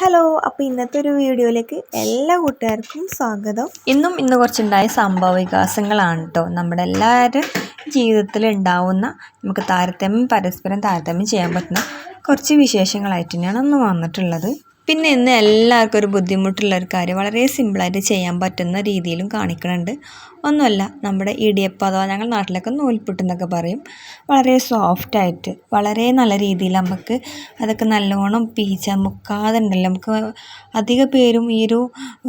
Hello അപ്പോൾ ഇന്നത്തെ ഒരു വീഡിയോയിലേക്ക് എല്ലാ കൂട്ടുകാർക്കും സ്വാഗതം. ഇന്നും ഇന്ന് കുറച്ചുണ്ടായ സംഭവ വികാസങ്ങളാണ് കേട്ടോ നമ്മുടെ എല്ലാവരും ജീവിതത്തിൽ ഉണ്ടാവുന്ന നമുക്ക് താരതമ്യം പരസ്പരം താരതമ്യം ചെയ്യാൻ പറ്റുന്ന കുറച്ച് വിശേഷങ്ങളായിട്ട് തന്നെയാണ് ഒന്ന് വന്നിട്ടുള്ളത്. പിന്നെ ഇന്ന് എല്ലാവർക്കും ഒരു ബുദ്ധിമുട്ടുള്ള ഒരു കാര്യം വളരെ സിമ്പിളായിട്ട് ചെയ്യാൻ പറ്റുന്ന രീതിയിലും കാണിക്കുന്നുണ്ട് ഒന്നുമല്ല നമ്മുടെ ഇടിയപ്പം അഥവാ ഞങ്ങൾ നാട്ടിലൊക്കെ നൂൽപുട്ട് എന്നൊക്കെ പറയും. വളരെ സോഫ്റ്റായിട്ട് വളരെ നല്ല രീതിയിൽ നമുക്ക് അതൊക്കെ നല്ലോണം പീച്ച മുക്കാതെ ഉണ്ടല്ലോ നമുക്ക് അധിക പേരും ഈ ഒരു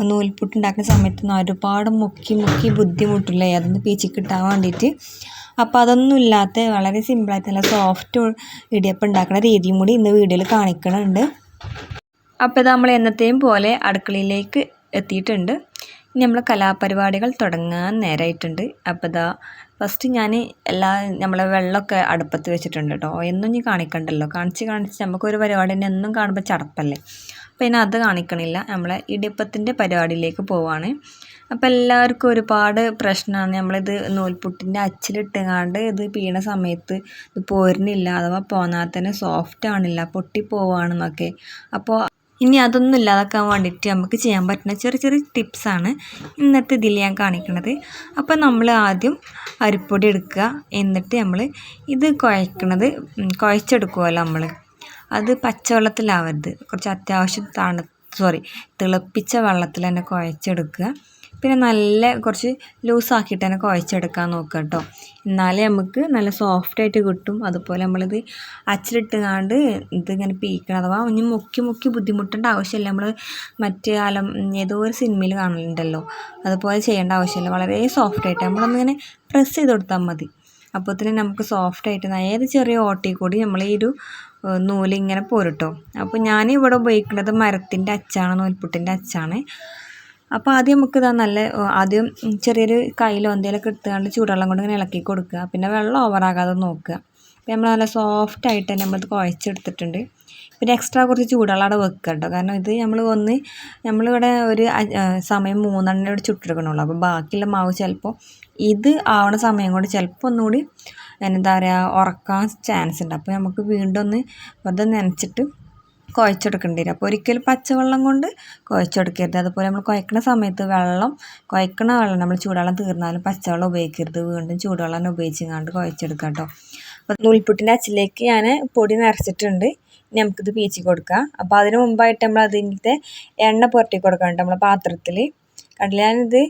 നൂൽപുട്ട് ഉണ്ടാക്കുന്ന സമയത്ത് ഒരുപാട് മുക്കി മുക്കി ബുദ്ധിമുട്ടില്ലേ? അതൊന്ന് പീച്ചി കിട്ടാൻ വേണ്ടിയിട്ട് അപ്പോൾ അതൊന്നും ഇല്ലാത്ത വളരെ സിമ്പിളായിട്ട് നല്ല സോഫ്റ്റ് ഇടിയപ്പം ഉണ്ടാക്കുന്ന രീതിയും കൂടി ഇന്ന് വീഡിയോയിൽ കാണിക്കുന്നുണ്ട് അപ്പോൾ നമ്മൾ എന്നത്തെയും പോലെ അടുക്കളയിലേക്ക് എത്തിയിട്ടുണ്ട്. ഇനി നമ്മൾ കലാപരിപാടികൾ തുടങ്ങാൻ നേരമായിട്ടുണ്ട് അപ്പോൾ ഇതാ ഫസ്റ്റ് ഞാൻ എല്ലാ നമ്മളെ വെള്ളമൊക്കെ അടുപ്പത്ത് വെച്ചിട്ടുണ്ട് കേട്ടോ. എന്നും ഇനി കാണിക്കണ്ടല്ലോ. കാണിച്ച് കാണിച്ച് നമുക്കൊരു പരിപാടി തന്നെ എന്നും കാണുമ്പോൾ ചടപ്പല്ലേ. അപ്പോൾ ഇനി അത് കാണിക്കണില്ല. നമ്മളെ ഇടിയപ്പത്തിന്റെ പരിപാടിയിലേക്ക് പോവാണ്. അപ്പോൾ എല്ലാവർക്കും ഒരുപാട് പ്രശ്നമാണ്. നമ്മളിത് നൂൽപുട്ടിന്റെ അച്ചിലിട്ടുകാണ്ട് ഇത് പീണ സമയത്ത് ഇത് പോരുന്നില്ല. അഥവാ പോന്നാൽ തന്നെ സോഫ്റ്റ് ആണില്ല പൊട്ടിപ്പോവാണെന്നൊക്കെ. അപ്പോൾ ഇനി അതൊന്നും ഇല്ലാതാക്കാൻ വേണ്ടിയിട്ട് നമുക്ക് ചെയ്യാൻ പറ്റുന്ന ചെറിയ ചെറിയ ടിപ്സാണ് ഇന്നത്തെ ഇതിൽ ഞാൻ കാണിക്കുന്നത് അപ്പോൾ നമ്മൾ ആദ്യം അരിപ്പൊടി എടുക്കുക. എന്നിട്ട് നമ്മൾ ഇത് കുഴക്കണത് കുഴച്ചെടുക്കുമല്ലോ നമ്മൾ അത് പച്ചവെള്ളത്തിലാവരുത്. കുറച്ച് അത്യാവശ്യം തണു സോറി തിളപ്പിച്ച വെള്ളത്തിൽ തന്നെ കുഴച്ചെടുക്കുക. പിന്നെ നല്ല കുറച്ച് ലൂസാക്കിയിട്ട് തന്നെ കുഴച്ചെടുക്കാൻ നോക്കുക കേട്ടോ എന്നാലേ നമുക്ക് നല്ല സോഫ്റ്റായിട്ട് കിട്ടും. അതുപോലെ നമ്മളിത് അച്ചിലിട്ടുകാണ്ട് ഇതിങ്ങനെ പീക്കണം. അഥവാ ഇനി മുക്കി മുക്കി ബുദ്ധിമുട്ടേണ്ട ആവശ്യമില്ല. നമ്മൾ മറ്റേ അലം ഏതോ ഒരു സിനിമയിൽ കാണലുണ്ടല്ലോ. അതുപോലെ ചെയ്യേണ്ട ആവശ്യമില്ല. വളരെ സോഫ്റ്റായിട്ട് നമ്മളൊന്നിങ്ങനെ പ്രസ് ചെയ്ത് കൊടുത്താൽ മതി. അപ്പോൾ തന്നെ നമുക്ക് സോഫ്റ്റായിട്ട് ഏത് ചെറിയ ഓട്ടയിൽ കൂടി നമ്മൾ ഈ ഒരു നൂലിങ്ങനെ പോരുട്ടോ അപ്പോൾ ഞാൻ ഉപയോഗിക്കുന്നത് മരത്തിന്റെ അച്ചാണ് നൂൽപുട്ടിന്റെ അച്ചാണ്. അപ്പോൾ ആദ്യം നമുക്ക് ഇതാ നല്ല ആദ്യം ചെറിയൊരു കയ്യിലോ എന്തെങ്കിലുമൊക്കെ എടുത്തുകൊണ്ട് ചൂടുവെള്ളം കൊണ്ട് ഇങ്ങനെ ഇളക്കി കൊടുക്കുക. പിന്നെ വെള്ളം ഓവറാകാതെ നോക്കുക. അപ്പോൾ നമ്മൾ നല്ല സോഫ്റ്റായിട്ട് തന്നെ നമ്മളിത് കുഴച്ചെടുത്തിട്ടുണ്ട്. പിന്നെ എക്സ്ട്രാ കുറച്ച് ചൂടുവെള്ളം അവിടെ വെക്കുക കേട്ടോ കാരണം ഇത് നമ്മൾ ഒന്ന് നമ്മളിവിടെ ഒരു സമയം മൂന്നെണ്ണം ഇവിടെ ചുട്ടെടുക്കണുള്ളൂ. അപ്പോൾ ബാക്കിയുള്ള മാവ് ചിലപ്പോൾ ഇത് ആവണ സമയം കൊണ്ട് ചിലപ്പോൾ ഒന്നുകൂടി എന്താ പറയുക ഉറക്കാൻ ചാൻസ് ഉണ്ട്. അപ്പോൾ നമുക്ക് വീണ്ടും ഒന്ന് വെറുതെ നനച്ചിട്ട് കുഴച്ചെടുക്കേണ്ടി വരും അപ്പോൾ ഒരിക്കലും പച്ചവെള്ളം കൊണ്ട് കുഴച്ചെടുക്കരുത്. അതുപോലെ നമ്മൾ കുഴക്കണ സമയത്ത് വെള്ളം കുഴക്കണ വെള്ളം നമ്മൾ ചൂടുവെള്ളം തീർന്നാലും പച്ചവെള്ളം ഉപയോഗിക്കരുത്. വീണ്ടും ചൂടുവെള്ളം തന്നെ ഉപയോഗിച്ചിങ്ങാണ്ട് കുഴച്ചെടുക്കാം കേട്ടോ. അപ്പോൾ നൂൽപുട്ടിന്റെ അച്ചിലേക്ക് ഞാൻ പൊടി നിറച്ചിട്ടുണ്ട്. ഇനി നമുക്കിത് പീച്ചി കൊടുക്കാം. അപ്പോൾ അതിന് മുമ്പായിട്ട് നമ്മൾ അതിന്റെ എണ്ണ പുരട്ടി കൊടുക്കണം നമ്മൾ പാത്രത്തിൽ. കണ്ടില്ല. ഞാനിത്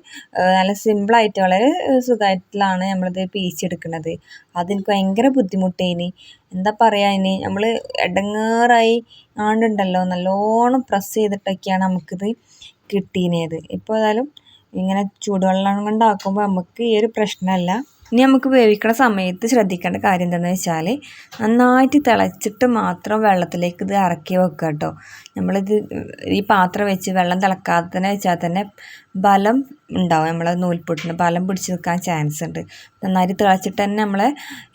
നല്ല സിമ്പിളായിട്ട് വളരെ സുഖമായിട്ടാണ് നമ്മളിത് പീച്ചെടുക്കുന്നത് അതെനിക്ക് ഭയങ്കര ബുദ്ധിമുട്ടേനി. എന്താ പറയുക ഇനി നമ്മൾ ഇടങ്ങേറായി ആണ്ടുണ്ടല്ലോ. നല്ലോണം പ്രസ് ചെയ്തിട്ടൊക്കെയാണ് നമുക്കിത് കിട്ടിയത് ഇപ്പോൾ ഏതായാലും ഇങ്ങനെ ചൂടുവെള്ളം കൊണ്ടാക്കുമ്പോൾ നമുക്ക് ഈ ഒരു പ്രശ്നമല്ല. ഇനി നമുക്ക് വേവിക്കുന്ന സമയത്ത് ശ്രദ്ധിക്കേണ്ട കാര്യം എന്താണെന്ന് വെച്ചാൽ നന്നായിട്ട് തിളച്ചിട്ട് മാത്രം വെള്ളത്തിലേക്ക് ഇത് ഇറക്കി വെക്കുക കേട്ടോ. നമ്മളിത് ഈ പാത്രം വെച്ച് വെള്ളം തിളക്കാതെ വെച്ചാൽ തന്നെ ബലം ഉണ്ടാവും. നമ്മളെ നൂൽപൊട്ടിന് ബലം പിടിച്ച് നിൽക്കാൻ ചാൻസ് ഉണ്ട്. നന്നായിട്ട് തിളച്ചിട്ട് തന്നെ നമ്മൾ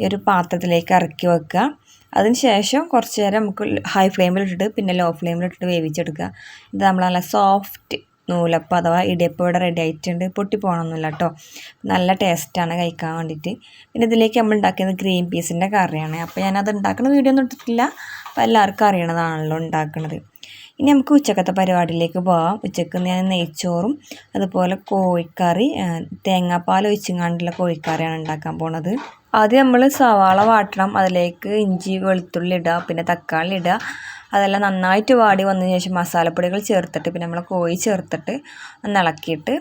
ഈ ഒരു പാത്രത്തിലേക്ക് ഇറക്കി വെക്കുക. അതിനുശേഷം കുറച്ച് നേരം നമുക്ക് ഹൈ ഫ്ലെയിമിലിട്ടിട്ട് പിന്നെ ലോ ഫ്ലെയിമിലിട്ടിട്ട് വേവിച്ചെടുക്കുക. ഇത് നമ്മൾ നല്ല സോഫ്റ്റ് നൂലപ്പം അഥവാ ഇടിയപ്പം ഇവിടെ റെഡി ആയിട്ടുണ്ട്. പൊട്ടി പോകണമെന്നില്ല കേട്ടോ നല്ല ടേസ്റ്റാണ് കഴിക്കാൻ വേണ്ടിയിട്ട്. പിന്നെ ഇതിലേക്ക് നമ്മൾ ഉണ്ടാക്കിയത് ഗ്രീൻ പീസിന്റെ കറിയാണ്. അപ്പോൾ ഞാനത് ഉണ്ടാക്കുന്ന വീഡിയോ ഒന്നും ഇട്ടിട്ടില്ല. അപ്പോൾ എല്ലാവർക്കും അറിയണതാണല്ലോ ഉണ്ടാക്കുന്നത് ഇനി നമുക്ക് ഉച്ചക്കത്തെ പരിപാടിയിലേക്ക് പോകാം ഉച്ചയ്ക്ക് ഞാൻ നെയ്ച്ചോറും അതുപോലെ കോഴിക്കറി തേങ്ങാപ്പാൽ ഒഴിച്ചങ്ങാണ്ടുള്ള കോഴിക്കറിയാണ് ഉണ്ടാക്കാൻ പോണത്. ആദ്യം നമ്മൾ സവാള വാട്ടണം. അതിലേക്ക് ഇഞ്ചി വെളുത്തുള്ളി ഇടുക പിന്നെ തക്കാളി ഇടുക. അതെല്ലാം നന്നായിട്ട് വാടി വന്നതിന് ശേഷം മസാലപ്പൊടികൾ ചേർത്തിട്ട് പിന്നെ നമ്മൾ കോഴി ചേർത്തിട്ട് ഒന്ന് ഇളക്കിയിട്ട്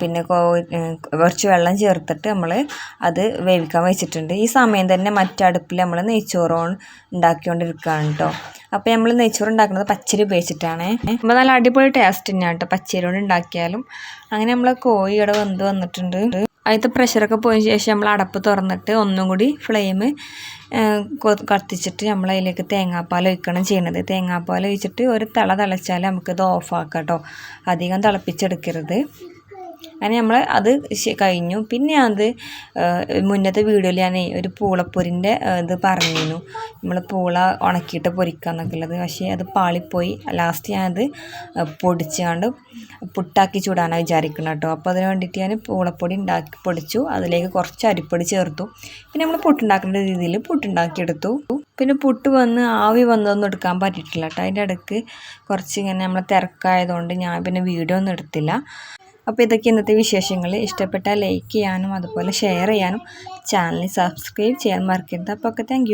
പിന്നെ കോഴി കുറച്ച് വെള്ളം ചേർത്തിട്ട് നമ്മൾ അത് വേവിക്കാൻ വെച്ചിട്ടുണ്ട്. ഈ സമയം തന്നെ മറ്റടുപ്പിൽ നമ്മൾ നെയ്ച്ചോറോൺ ഉണ്ടാക്കിക്കൊണ്ടിരിക്കുകയാണ് കേട്ടോ അപ്പോൾ നമ്മൾ നെയ്ച്ചോറ് ഉണ്ടാക്കുന്നത് പച്ചരി ഉപയോഗിച്ചിട്ടാണ്. അപ്പോൾ നല്ല അടിപൊളി ടേസ്റ്റ് തന്നെയാണ് കേട്ടോ പച്ചരി കൊണ്ട് ഉണ്ടാക്കിയാലും. അങ്ങനെ നമ്മൾ കോഴിയുടെ വെന്ത് വന്നിട്ടുണ്ട്. അതിലത്തെ പ്രഷറൊക്കെ പോയതിന് ശേഷം നമ്മൾ അടപ്പ് തുറന്നിട്ട് ഒന്നും കൂടി ഫ്ലെയിം കത്തിച്ചിട്ട് നമ്മൾ അതിലേക്ക് തേങ്ങാപ്പാൽ ഒഴിക്കണം ചെയ്യണത്. തേങ്ങാപ്പാൽ ഒഴിച്ചിട്ട് ഒരു തിള തിളച്ചാൽ നമുക്കിത് ഓഫാക്കാം കേട്ടോ അധികം തിളപ്പിച്ചെടുക്കരുത്. അങ്ങനെ നമ്മൾ അത് കഴിഞ്ഞു. പിന്നെ അത് മുന്നത്തെ വീഡിയോയിൽ ഞാൻ ഒരു പൂളപ്പൊരിന്റെ ഇത് പറഞ്ഞിരുന്നു. നമ്മൾ പൂള ഉണക്കിയിട്ട് പൊരിക്കാന്നൊക്കെ ഉള്ളത് പക്ഷേ അത് പാളിപ്പോയി. ലാസ്റ്റ് ഞാനത് പൊടിച്ചുകൊണ്ട് പുട്ടാക്കി ചൂടാനാണ് വിചാരിക്കുന്നത് കേട്ടോ. അപ്പോൾ അതിന് വേണ്ടിയിട്ട് ഞാൻ പൂളപ്പൊടി ഉണ്ടാക്കി പൊടിച്ചു. അതിലേക്ക് കുറച്ച് അരിപ്പൊടി ചേർത്തു. പിന്നെ നമ്മൾ പുട്ടുണ്ടാക്കേണ്ട രീതിയിൽ പുട്ടുണ്ടാക്കിയെടുത്തു. പിന്നെ പുട്ട് വന്ന് ആവി വന്നതൊന്നും എടുക്കാൻ പറ്റിയിട്ടില്ല കേട്ടോ. അതിന്റെ ഇടയ്ക്ക് കുറച്ച് ഇങ്ങനെ നമ്മൾ തിരക്കായതുകൊണ്ട് ഞാൻ പിന്നെ വീഡിയോ ഒന്നും എടുത്തില്ല. അപ്പോൾ ഇതൊക്കെ ഇന്നത്തെ വിശേഷങ്ങൾ. ഇഷ്ടപ്പെട്ടാൽ ലൈക്ക് ചെയ്യാനും അതുപോലെ ഷെയർ ചെയ്യാനും ചാനൽ സബ്സ്ക്രൈബ് ചെയ്യാൻ മറക്കരുത്. അപ്പോൾ ഒക്കെ താങ്ക്